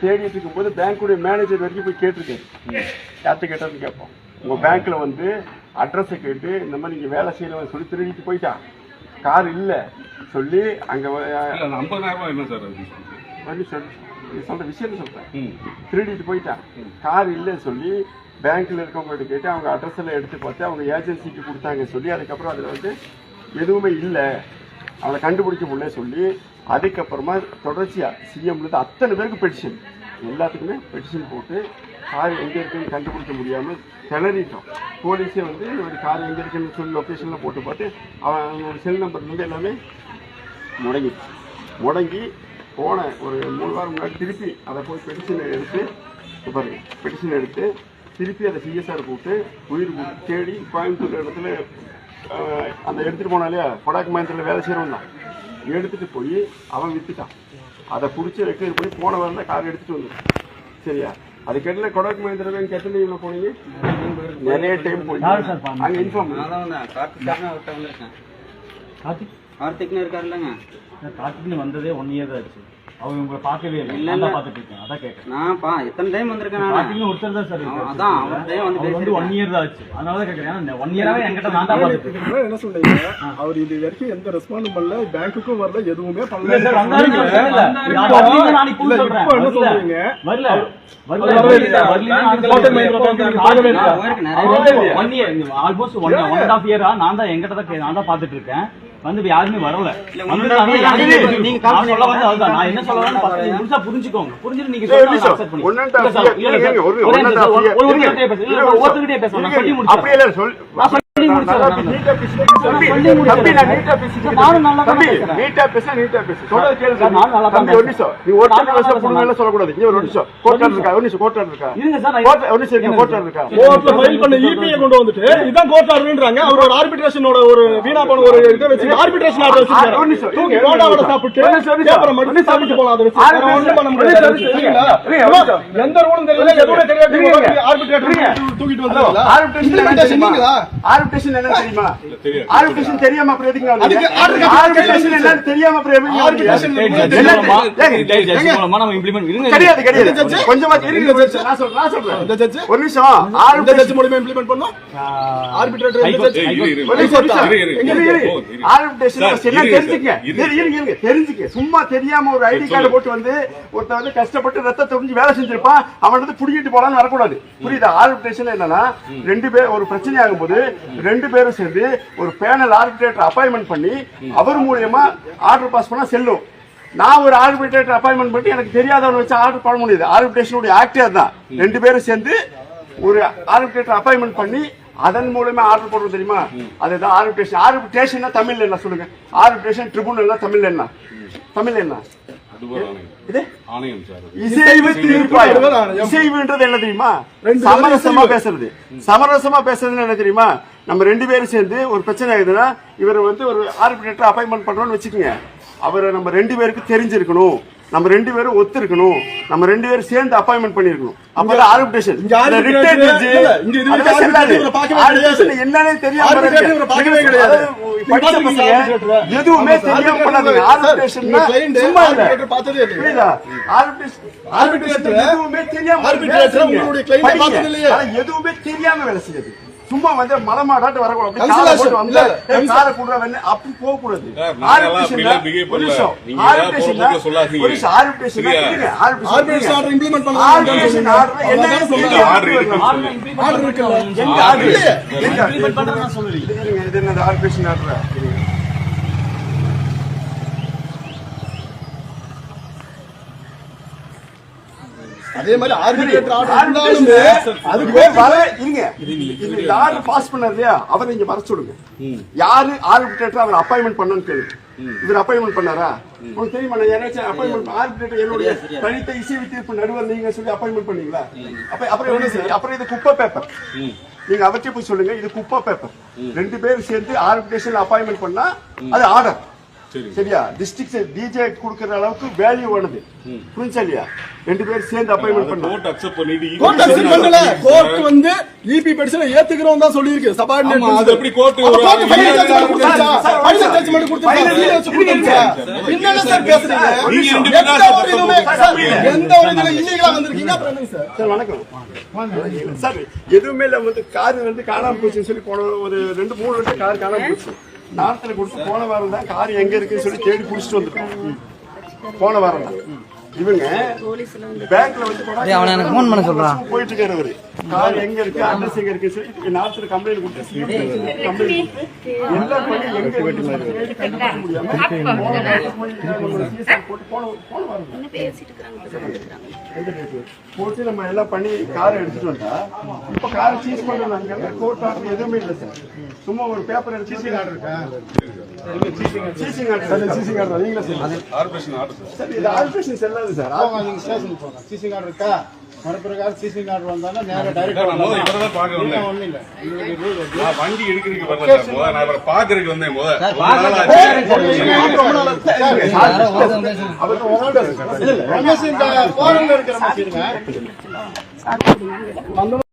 தேடிட்டு இருக்கும்போது பேங்க்குடைய மேனேஜர் வரைக்கும் போய் கேட்டிருக்காரு யார்கிட்ட கேட்டாருன்னு கேட்போம். உங்க பேங்க்ல வந்து அட்ரஸை கேட்டு இந்த மாதிரி நீங்க வேலை செய்யறவன் சொல்லி திருடிட்டு போயிட்டான் கார் இல்ல. சொல்லி அங்க ஐம்பதாயிரம் என்ன சார் அது? வந்து சொல் நீ சொல்ற விஷயம் சொல்றேன் ம். திருடிட்டு போயிட்டான் கார் இல்லைன்னு சொல்லி பேங்க்ல இருக்கவங்ககிட்ட கேட்டு அவங்க அட்ரஸ் எல்லாம் எடுத்து பார்த்து அவங்க ஏஜென்சிக்கு கொடுத்தாங்க சொல்லி அதுக்கப்புறம் அதில் வந்து எதுவுமே இல்லை. அவனை கண்டுபிடிக்க முடியல சொல்லி அதுக்கப்புறமா தொடர்ச்சியாக சிஎம்லேருந்து அத்தனை பேருக்கு பெட்டிஷன் எல்லாத்துக்குமே பெட்டிஷன் போட்டு கார் எங்கே இருக்குன்னு கண்டுபிடிக்க முடியாமல் திணறிட்டோம். போலீஸே வந்து ஒரு கார் எங்கே இருக்குன்னு சொல்லி லொக்கேஷனில் போட்டு பார்த்து அவன் செல் நம்பர்லேருந்து எல்லாமே முடங்கி முடங்கி போன ஒரு மூணு வாரம் முன்னாடி திருப்பி அதை போய் பெட்டிஷன் எடுத்து பாருங்க பெட்டிஷன் எடுத்து திருப்பி அதை சிஎஸ்ஆர் கூப்பிட்டு உயிர் தேடி கோயம்புத்தூர் இடத்துல அந்த எடுத்துகிட்டு போனா இல்லையா கொடாக் மயந்திரில் வேலை செய்கிறவன் தான். எடுத்துகிட்டு போய் அவன் விற்றுட்டான் அதை பிடிச்சி ரெக்கவர் பண்ணி போன வாரம் தான் கார் எடுத்துகிட்டு வந்தான் சரியா? அதுக்கெட்டில் கொடாக் மயந்திர பேங்க் எத்தனை டைம்ல போனீங்க? நிறைய டைம் போய் அங்கே இன்ஃபார்ம் நான் தான் வந்தேன். கார்த்திக் தான் அவர்கிட்ட வந்திருக்கேன். கார்த்திக்? கார்த்திக்னு இருக்காருல்லங்க. கார்த்திக்னு வந்ததே ஒன் இயர் தான் ஆச்சு. அவர் உங்களை பார்க்கவே இல்லை. பார்த்துட்டு இருக்கேன் அதான் நான் பா எத்தனை டைம் வந்திருக்கேன் நான்? ஒருத்தர் தான் சார் அதான், வந்து அவர் வந்து ஒன் இயர் தான் ஆச்சு. அதனால தான் இயராவே என்கிட்ட நான் தான் பார்த்துட்டு இருக்கேன். என்ன சொல்றீங்க அவர் இது வரைக்கும் எந்த ரெஸ்பாண்டும் பண்ணல. பேங்க்குக்கும் வரல. எதுவுமே பண்ணல. நான் நான் இப்போ சொல்றேன். இப்போ என்ன. சொல்றீங்க? வரல. வரல. வரவே இல்லையா? வரலைன்னு நான் பார்க்கவே தான் என்கிட்ட தான் நான் தான் பார்த்துட்டு இருக்கேன். வந்து யாருமே வரல நீங்க- நான் சொல்ல வந்து அதுதான். நான் என்ன சொல்ல நீங்க முழுசா புரிஞ்சுக்கோங்க. புரிஞ்சுட்டு நீங்க சரி, சொல்றதை நிமிஷம். accept பண்ணி- one and a half இல்ல சார், year. இல்ல சார், இருங்க, ஒரு- ஒரே one and a நிமிஷம், half ஒரு- year. ஒரு இருங்க. ஒருத்தர்கிட்டயே பேசு. இல்ல, இருங்க, ஒரு ஒருத்தர்கிட்டயே பேச. நான் சொல்லி முடிச்சிடுறேன். அப்படியே சொல்லி சொல்லக்கூடாது. இங்க ஒரு நிமிஷம். கோர்ட் ஆர்டர் இருக்கா? ஒரு நிமிஷம், இருக்கா? கோர்ட் ஒரு நிமிஷம் இருங்க, கோர்ட் ஆர்டர் இருக்கா? கோர்ட்ல ஃபைல் பண்ண இபிஐ கொண்டு வந்துட்டு இதான் கோர்ட் ஆர்டர்ன்றாங்க அவர் ஒரு ஆர்பிட்ரேஷனோட ஒரு வீணா போன ஒரு இதை வச்சு ஆர்பிட்ரேஷன் ஆர்டர் ஒரு வச்சிருக்காரு நிமிஷம். தூக்கி இருங்க, கோடாவோட இருங்க. சாப்பிட்டு. பேப்பரை மட்டும் போலாம் அதை வச்சு வேற ஒண்ணும் பண்ண ஒரு முடியாது நிமிஷம், இருங்க. சரிங்களா? இருங்க, ஒரு நிமிஷம். எந்த ரூலும் தெரியல எதுவுமே தெரியாது இருங்க. ஆர்பிட்ரேட்டர் இருங்க. தூக்கிட்டு வந்தீங்களா தெரியுமா? அப்புறம் copy arbitration என்னன்னு தெரியாம அப்புறம். கிடையாது கிடையாது? கொஞ்சமா. நான் சொல்றேன் ஒரு நிமிஷம் மூலமா இம்ப்ளிமெண்ட் பண்ணோம்? ஆர்பிட்ரேட்டர் தெரிஞ்சுக்க. சும்மா தெரியாம ஒரு ஐடி கார்டு போட்டு வந்து ஒருத்தன் வந்து கஷ்டப்பட்டு ரத்தத்தை உறிஞ்சி வேலை செஞ்சிருப்பான். அவன் வந்து புடிக்கிட்டு போலான்னு வரக்கூடாது. புரியுதா? ஆர்பிட்ரேஷன் என்னன்னா ரெண்டு பேர் ஒரு பிரச்சனை ஆகும்போது ரெண்டு பேரும் சேர்ந்து ஒரு பேனல் ஆர்பிட்ரேட்டர் அப்பாயின்மெண்ட் பண்ணி அவர் மூலியமா ஆர்டர் பாஸ் பண்ணா செல்லும். நான் ஒரு ஆர்பிட்ரேட்டர் அப்பாயின்மெண்ட் பண்ணி எனக்கு தெரியாதவனை வச்சு ஆர்டர் பண்ண முடியாது. ஆர்பிட்ரேஷனுடைய ஆக்டே தான் ரெண்டு பேரும் சேர்ந்து ஒரு ஆர்பிட்ரேட்டர் அப்பாயின்மெண்ட் பண்ணி அதன் மூலமா ஆர்டர் போடுறது தெரியுமா? அதுதான் ஆர்பிட்ரேஷன் ஆர்பிட்ரேஷன் தமிழ்ல என்ன சொல்லுங்க? ஆர்பிட்ரேஷன் ட்ரிபுனல் தமிழ்ல என்ன? தமிழ்ல என்ன. இசைவுன்றது என்ன தெரியுமா? ரெண்டு சமரசமா பேசுறது. சமரசமா பேசுறதுன்னு என்ன தெரியுமா? நம்ம ரெண்டு பேரும் சேர்ந்து ஒரு பிரச்சனை ஆகுதுன்னா இவரை வந்து ஒரு ஆர்பிட்ரேட்டர் அப்பாயின்மெண்ட் பண்றோம்னு வச்சுக்கோங்க. அவரை நம்ம ரெண்டு பேருக்கு தெரிஞ்சிருக்கணும். நம்ம ரெண்டு பேரும் ஒத்து இருக்கணும் நம்ம ரெண்டு பேரும் சேர்ந்து அப்பாயின்மெண்ட் பண்ணிருக்கணும். அப்பதான் ஆர்பிட்ரேஷன். என்னன்னே தெரியாம. எதுவுமே தெரியாம பண்ணாதீங்க. ஆர்பிட்ரேஷன் சும்மா இல்ல? புரியுதா? ஆர்பிட்ரேஷன் எதுவுமே தெரியாம எதுவுமே தெரியாம வேலை செய்யுது. சும்மா வந்து மலமாடாட்டு வரக்கூடாது அப்படி Consultation. காலை போட்டு வந்தா, இல்ல, ஏய், காலை கொடுறா வந்து அப்படி போக கூடாது சார், நாங்கெல்லாம் அப்படிலாம் behave ஒரு பண்ணல. நிமிஷம். நீங்க ஏதாவது Arbitration போற போக்குல சொல்லாதீங்க. ஒரு நிமிஷம். Arbitration சரியா? இருங்க. Arbitration ஆர்பிட்ரேஷன் ஆர்டர் இருங்க. இம்ப்ளிமெண்ட் Arbitration பண்ணலாம் order என்னன்னு சொல்லுங்க. தெரியாம order இருக்கு. வரணும். ஆர்டர் implement ஆர்டர் இருக்குல்ல? பண்ணணும். எங்க ஆர்டர் ஆர்டர் இல்லையே. எங்க implement பண்றேன்னு நான் சொல்லலையே. இது இருங்க, இது என்னது ஆர்பிட்ரேஷன் ஆர்டர் அதே மாதிரி ஆர்பிட்ரேட்டர் ஆர்டர் அதுக்கு வர இருங்க இந்த ஆர்டர் பாஸ் பண்ணாரு இல்லையா? அவரை இங்க வர சொல்லுங்க. யாரு? ஆர்பிட்ரேட்டர் அவர் அப்பாயின்மெண்ட் பண்ணன்னு கேளுங்க இவர் அப்பாயின்மெண்ட் பண்ணாரா? உங்களுக்கு தெரியுமா நான் யாராச்சும் அப்பாயின்மெண்ட் ஆர்பிட்ரேட்டர் என்னுடைய தனித்த இசைவு தீர்ப்பு நடுவர் நீங்க சொல்லி அப்பாயின்மெண்ட் பண்ணீங்களா? அப்ப அப்புறம் என்ன செய்ய அப்புறம் இது குப்பை பேப்பர் நீங்க அவர்கிட்ட போய் சொல்லுங்க. இது குப்பை பேப்பர் ரெண்டு பேரும் சேர்ந்து ஆர்பிட்ரேஷன் அப்பாயின்மெண்ட் பண்ணா அது ஆர்டர் சரி. சரியா? டிஸ்ட்ரிக்ட் டிஜே கொடுக்கற அளவுக்கு வேல்யூ ஆனது புரிஞ்சா இல்லையா ரெண்டு பேரும் சேர்ந்து அப்பாயின்மெண்ட் பண்ணோம். கோர்ட் அக்செப்ட் பண்ணிட்டு கோர்ட் அக்செப்ட் பண்ணல. கோர்ட் வந்து இபி பெட்டிஷனை ஏத்துக்கிறோம் தான் சொல்லியிருக்கு. சபார்டினேட் ஆமா, அது எப்படி அப்ப ஒரு- சார், final சார், judgment கொடுத்துருச்சா? final video வச்சு கொடுத்துருச்சா? என்னென்ன சார் பேசுறீங்க? நீங்க ரெண்டு எந்த பேரும் ஒரு எந்த ஒரு இதுல இல்லீகலா வந்திருக்கீங்க? அப்புறம் சார். வணக்கம். சார் எதுவுமே இல்ல. வந்து கார் வந்து காணாம போச்சுன்னு சொல்லி போன ஒரு ரெண்டு மூணு வருஷம் கார் காணாம போச்சு. நார்த்தில் கொடுத்து போன வாரம் தான் கார் எங்கே இருக்குன்னு சொல்லி தேடி பிடிச்சிட்டு வந்துட்டோம். போன வாரம் தான். இவங்க பேங்க்ல வந்து அவனை எனக்கு phone பண்ண சொல்றான். போயிட்டு இருக்காரு அவரு கார் எங்க இருக்கு அட்ரஸ் எங்க இருக்கு நார்த்தில் கம்ப்ளைண்ட் கொடுத்து கம்ப்ளைண்ட் எல்லாம் பண்ணி எங்க போட்டு நம்ம எல்லாம் பண்ணி காரை எடுத்துட்டு வந்தா இப்ப காரை சீஸ் பண்றாங்க கோர்ட் ஆர்டர் எதுவுமே இல்ல சார். சும்மா ஒரு பேப்பர் எடுத்து சீசிங் ஆர்டர் இருக்கா? சீசிங் ஆர்டர் ஆர்டர் இருக்கா கார்டு வந்தாலும் நேரம் டைரக்ட் இல்ல வண்டி எடுக்கிறதுக்கு வரல சார் நான் இவரை வந்தேன் அவர் இருக்கிற